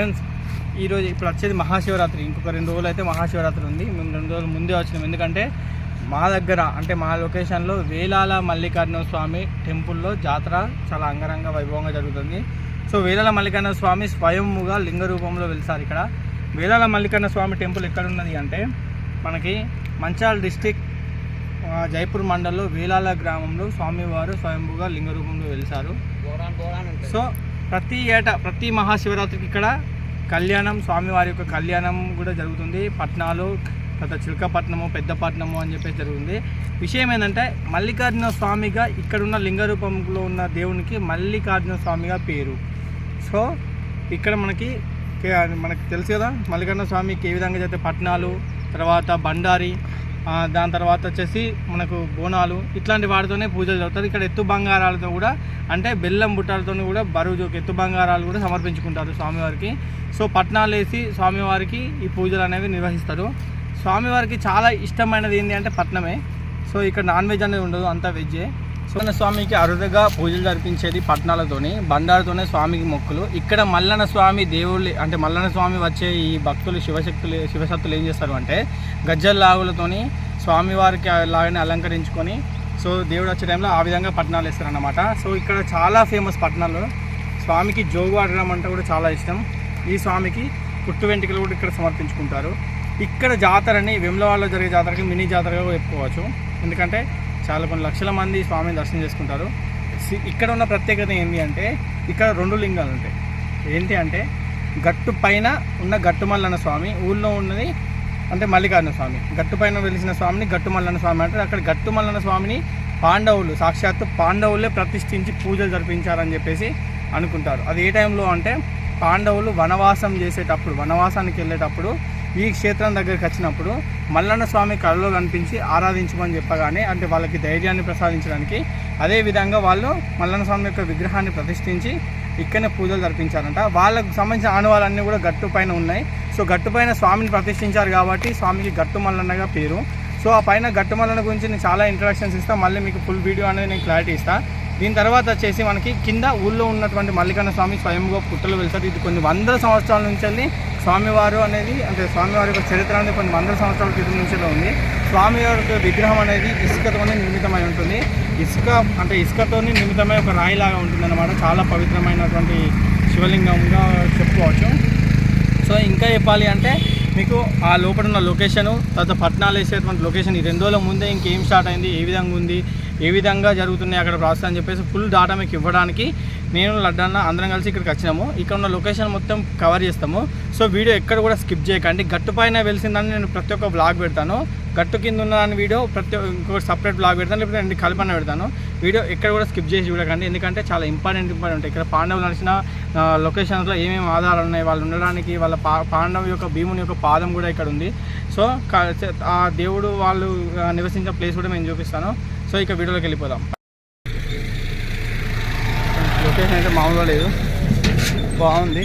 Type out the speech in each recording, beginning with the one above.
Friends ఈరోజు ఇప్పుడు వచ్చేది మహాశివరాత్రి. ఇంకొక రెండు రోజులు అయితే మహాశివరాత్రి ఉంది. మేము రెండు రోజులు ముందే వచ్చినాం. ఎందుకంటే మా దగ్గర అంటే మా లొకేషన్లో వేలాల మల్లికార్జున స్వామి టెంపుల్లో జాతర చాలా అంగరంగ వైభవంగా జరుగుతుంది. సో వేలాల మల్లికార్జున స్వామి స్వయంగా లింగ రూపంలో వెళ్తారు ఇక్కడ. వేలాల మల్లికార్జున స్వామి టెంపుల్ ఎక్కడ ఉన్నది అంటే మనకి మంచాల్ డిస్టిక్ జైపూర్ మండలంలో వేలాల గ్రామంలో స్వామివారు స్వయంభూగా లింగ రూపంలో వెలిసారు. సో ప్రతి ఏటా ప్రతి మహాశివరాత్రికి ఇక్కడ కళ్యాణం స్వామివారి యొక్క కళ్యాణం కూడా జరుగుతుంది. పట్నాలు తర్వాత చిలకపట్నము పెద్దపట్నము అని చెప్పేసి జరుగుతుంది. విషయం ఏంటంటే మల్లికార్జున స్వామిగా ఇక్కడున్న లింగ రూపంలో ఉన్న దేవునికి మల్లికార్జున స్వామిగా పేరు. సో ఇక్కడ మనకి మనకు మనకి తెలుసు కదా మల్లికార్జున స్వామికి ఏ విధంగా చేస్తే పట్నాలు తర్వాత బండారి దాని తర్వాత వచ్చేసి మనకు బోనాలు ఇట్లాంటి వాటితోనే పూజలు జరుగుతారు ఇక్కడ ఎత్తు బంగారాలతో కూడా అంటే బెల్లం బుట్టాలతో కూడా బరువు జోకి ఎత్తు బంగారాలు కూడా సమర్పించుకుంటారు స్వామివారికి. సో పట్నాలు వేసి స్వామివారికి ఈ పూజలు అనేవి నిర్వహిస్తారు. స్వామివారికి చాలా ఇష్టమైనది ఏంటి అంటే పట్నమే. సో ఇక్కడ నాన్ వెజ్ అనేది ఉండదు అంతా వెజ్జే. సో స్వామికి అరుదుగా పూజలు జరిపించేది పట్నాలతోని బండారుతోనే స్వామికి మొక్కులు. ఇక్కడ మల్లన్న స్వామి దేవుళ్ళు అంటే మల్లన్న స్వామి వచ్చే ఈ భక్తులు శివశక్తులు శివశక్తులు ఏం చేస్తారు అంటే గజ్జల లాగులతోని స్వామివారికి లాగానే అలంకరించుకొని సో దేవుడు వచ్చే టైంలో ఆ విధంగా పట్నాలు వేస్తారన్నమాట. సో ఇక్కడ చాలా ఫేమస్ పట్నాలు స్వామికి జోగు ఆడడం అంటే కూడా చాలా ఇష్టం. ఈ స్వామికి పుట్టు వెంట్రుకలు కూడా ఇక్కడ సమర్పించుకుంటారు. ఇక్కడ జాతరని వెమ్లవాడలో జరిగే జాతరకి మినీ జాతరగా చెప్పుకోవచ్చు. ఎందుకంటే చాలా కొన్ని లక్షల మంది స్వామిని దర్శనం చేసుకుంటారు. సి- ఇక్కడ ఉన్న ప్రత్యేకత ఏంటి అంటే ఇక్కడ రెండు లింగాలు ఉంటాయి. ఏంటి అంటే గట్టు పైన ఉన్న గట్టుమల్లన్న స్వామి ఊళ్ళో ఉన్నది అంటే మల్లికార్జున స్వామి. గట్టు పైన వెలిసిన స్వామిని గట్టుమల్లన్న స్వామి అంటారు. అక్కడ గట్టుమల్లన్న స్వామిని పాండవులు సాక్షాత్తు పాండవులే ప్రతిష్ఠించి పూజలు జరిపించారని చెప్పేసి అనుకుంటారు. అది ఏ టైంలో అంటే పాండవులు వనవాసం చేసేటప్పుడు వనవాసానికి వెళ్ళేటప్పుడు ఈ క్షేత్రం దగ్గరికి వచ్చినప్పుడు మల్లన్న స్వామి కళలో కనిపించి ఆరాధించమని చెప్పగానే అంటే వాళ్ళకి ధైర్యాన్ని ప్రసాదించడానికి అదే విధంగా వాళ్ళు మల్లన్న స్వామి యొక్క విగ్రహాన్ని ప్రతిష్ఠించి ఇక్కడనే పూజలు జరిపించారంట. వాళ్ళకు సంబంధించిన ఆనవాళ్ళన్నీ కూడా గట్టు పైన ఉన్నాయి. సో గట్టు పైన స్వామిని ప్రతిష్ఠించారు కాబట్టి స్వామికి గట్టు మల్లన్నగా పేరు. సో ఆ పైన గట్టు మల్లన్న గురించి నేను చాలా ఇంట్రడక్షన్స్ ఇస్తాను మళ్ళీ మీకు ఫుల్ వీడియో అనేది నేను క్లారిటీ ఇస్తాను దీని తర్వాత వచ్చేసి మనకి కింద ఊళ్ళో ఉన్నటువంటి మల్లికన్న స్వామి స్వయంగా పుట్టలు వెళ్తారు ఇది కొన్ని వందల సంవత్సరాల నుంచి వెళ్ళి స్వామివారు అనేది అంటే స్వామివారి యొక్క చరిత్ర అనేది కొన్ని వందల సంవత్సరాల క్రితం నుంచిలో ఉంది. స్వామివారి యొక్క విగ్రహం అనేది ఇసుకతోనే నిర్మితమై ఉంటుంది. ఇసుక అంటే ఇసుకతోని నిర్మితమై ఒక రాయిలాగా ఉంటుంది అనమాట చాలా పవిత్రమైనటువంటి శివలింగంగా చెప్పుకోవచ్చు. సో ఇంకా చెప్పాలి అంటే మీకు ఆ లోపల ఉన్న లొకేషను తర్వాత పట్నాలు వేసేటువంటి లొకేషన్ ఈ రెండు రోజుల ముందే ఇంకేం స్టార్ట్ అయింది ఏ విధంగా ఉంది ఏ విధంగా జరుగుతున్నాయి అక్కడ ప్రాసెస్ అని చెప్పేసి ఫుల్ డాటా మీకు ఇవ్వడానికి నేను లడ్డన్న అందరం కలిసి ఇక్కడికి వచ్చినాము. ఇక్కడ ఉన్న లొకేషన్ మొత్తం కవర్ చేస్తాము. సో వీడియో ఎక్కడ కూడా స్కిప్ చేయకండి. గట్టు పైన వెలిసిందని నేను ప్రతి ఒక్క బ్లాగ్ పెడతాను. గట్టు కింద ఉన్న దాని వీడియో ప్రతి ఇంకొక సపరేట్ బ్లాగ్ పెడతాను. లేకపోతే రెండు కలిపన్న పెడతాను. వీడియో ఎక్కడ కూడా స్కిప్ చేసి చూడకండి. ఎందుకంటే చాలా ఇంపార్టెంట్ ఇంపార్టెంట్ ఇక్కడ పాండవులు నడిచిన లొకేషన్స్లో ఏమేమి ఆధారాలు ఉన్నాయి వాళ్ళు ఉండడానికి వాళ్ళ పా పాండవ యొక్క భీముని యొక్క పాదం కూడా ఇక్కడ ఉంది. సో ఆ దేవుడు వాళ్ళు నివసించిన ప్లేస్ కూడా మేము చూపిస్తాను. సో ఇక వీడియోలోకి వెళ్ళిపోదాం. లొకేషన్ అయితే మామూలుగా లేదు. బాగుంది.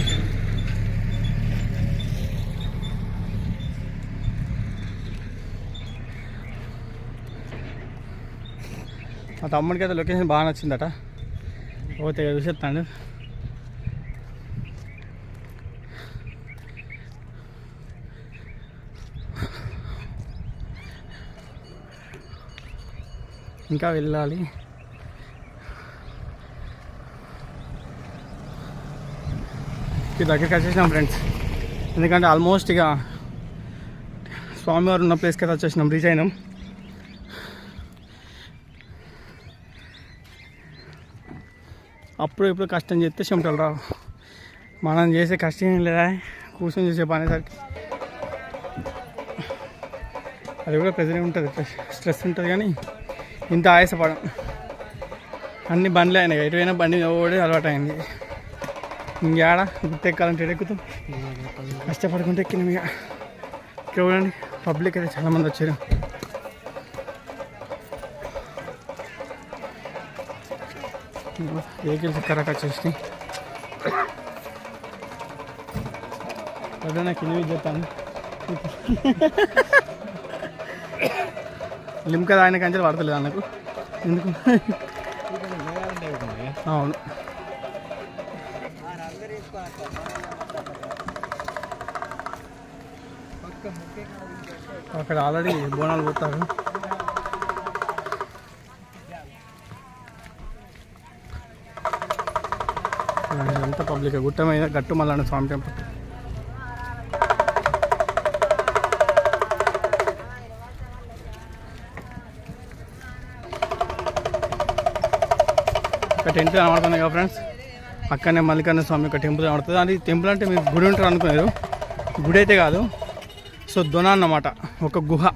మా తమ్ముడికి అయితే లొకేషన్ బాగా నచ్చిందట. పోతే చూసేస్తాను. ఇంకా వెళ్ళాలి. ఈ దగ్గరికి వచ్చేసినాం ఫ్రెండ్స్ ఎందుకంటే ఆల్మోస్ట్ ఇక స్వామివారు ఉన్న ప్లేస్కి అయితే వచ్చేసినాం రీచ్ అయినాం. అప్పుడు ఇప్పుడు కష్టం చేస్తే చెమటలు రావు. మనం చేసే కష్టం ఏం లేదా? కూర్చొని చేసే పనేసరికి అది కూడా ప్రెజర్ ఉంటుంది స్ట్రెస్ ఉంటుంది కానీ ఇంత ఆయాసపడం. అన్ని బండ్లే అయినాయి ఎటువైనా బండి ఓడి అలవాటు అయింది ఇంకేడ గుర్తెక్కాలంటే ఎక్కుతాం. కష్టపడుకుంటే ఎక్కినాం ఇక. ఇక్కడ చూడండి పబ్లిక్ అయితే చాలామంది వచ్చారు. వెహికల్స్ కరెక్ట్ వచ్చేసి అదే నాకు ఇల్లు చెప్పాను లిమ్కా దాని కంచెలు పడతలేదు అన్నకు. ఎందుకు? అవును. అక్కడ ఆల్రెడీ బోనాలు పోతారు. ఎంత పబ్లిక్? గుట్ట మీద గట్టు మళ్ళా స్వామి టెంపుల్. ఒక కనబడుతుంది కదా ఫ్రెండ్స్? అక్కడనే మల్లికార్జున స్వామి ఒక టెంపుల్ కనబడుతుంది. అది టెంపుల్ అంటే మీరు గుడి ఉంటారు అనుకున్నారు గుడి అయితే కాదు. సో దొన అన్నమాట. ఒక గుహ.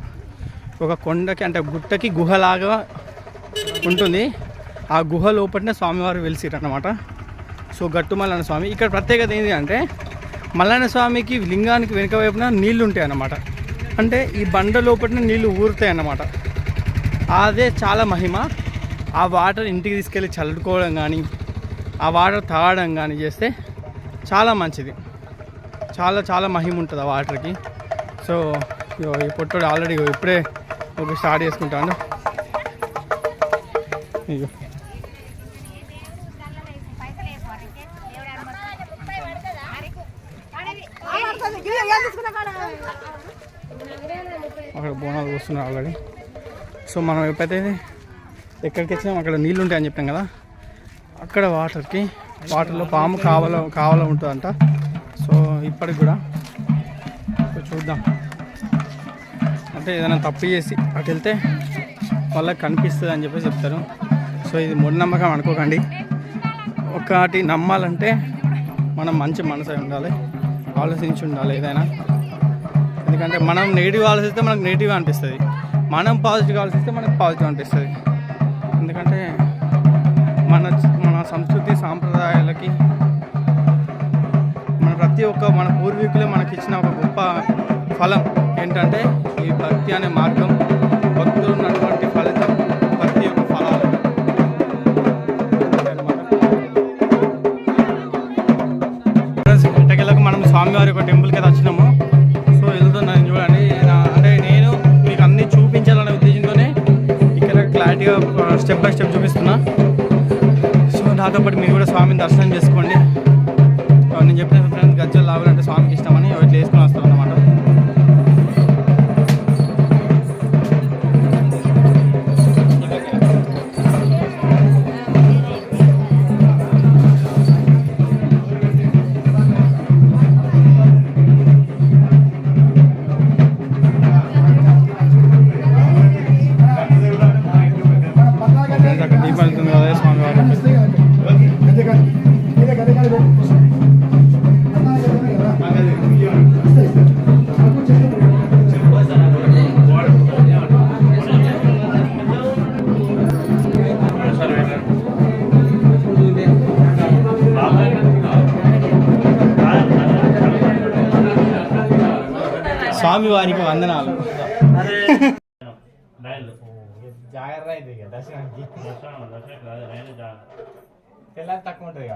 ఒక కొండకి అంటే గుట్టకి గుహలాగా ఉంటుంది. ఆ గుహ లోపలనే స్వామివారు వెలిసిరు అనమాట సో గట్టు మల్లన్న స్వామి. ఇక్కడ ప్రత్యేకత ఏంటి అంటే మల్లన్న స్వామికి లింగానికి వెనుక వైపున నీళ్ళు ఉంటాయి అన్నమాట. అంటే ఈ బండ లోపలనే నీళ్ళు ఊరుతాయి అన్నమాట. అదే చాలా మహిమ. ఆ వాటర్ ఇంటికి తీసుకెళ్ళి చల్లుకోవడం కానీ ఆ వాటర్ తాగడం కానీ చేస్తే చాలా మంచిది. చాలా చాలా మహిమ ఉంటుంది ఆ వాటర్కి. సో ఇగో ఈ పొట్టోడు ఆల్రెడీ ఇప్పుడే ఒక స్టార్ట్ చేసుకుంటాను ఇగో. అక్కడ బోనాలు వస్తున్నారు ఆల్రెడీ. సో మనం ఎప్పుడైతే ఎక్కడికి వచ్చినాం అక్కడ నీళ్ళు ఉంటాయని చెప్పాం కదా. అక్కడ వాటర్కి వాటర్లో పాము కావల కావల ఉంటుందంట. సో ఇప్పటికి కూడా చూద్దాం. అంటే ఏదైనా తప్పు చేసి అటు వెళ్తే వాళ్ళకి కనిపిస్తుంది అని చెప్పి చెప్తారు. సో ఇది మూఢనమ్మకం అనుకోకండి. ఒకటి నమ్మాలంటే మనం మంచి మనసు ఉండాలి. ఆలోచించి ఉండాలి ఏదైనా. ఎందుకంటే మనం నెగిటివ్ ఆలోచిస్తే మనకు నెగిటివ్ అనిపిస్తుంది. మనం పాజిటివ్ ఆలోచిస్తే మనకు పాజిటివ్ అనిపిస్తుంది. సంస్కృతి సాంప్రదాయాలకి మన ప్రతి ఒక్క మన పూర్వీకులే మనకి ఇచ్చిన ఒక గొప్ప ఫలం ఏంటంటే ఈ భక్తి అనే మార్గం భక్తులు ఉన్నటువంటి ఫలితం భక్తి యొక్క ఫలాలు. ఫ్రెండ్స్ ఎట్టకెళ్ళకు మనం స్వామివారి యొక్క టెంపుల్కి అయితే వచ్చినాము. సో వెళ్తున్నాను చూడండి. అంటే నేను మీకు అన్ని చూపించాలనే ఉద్దేశంతోనే ఇక్కడ క్లారిటీగా స్టెప్ బై స్టెప్ చూపిస్తున్నా. సో పాటు మీరు కూడా స్వామిని దర్శనం చేసుకోండి. నేను చెప్పిన ఫ్రెండ్స్ గజ్జలు లాగాలంటే రైలు జాగ్రత్త. తెల్లారి తక్కువ ఉంటుంది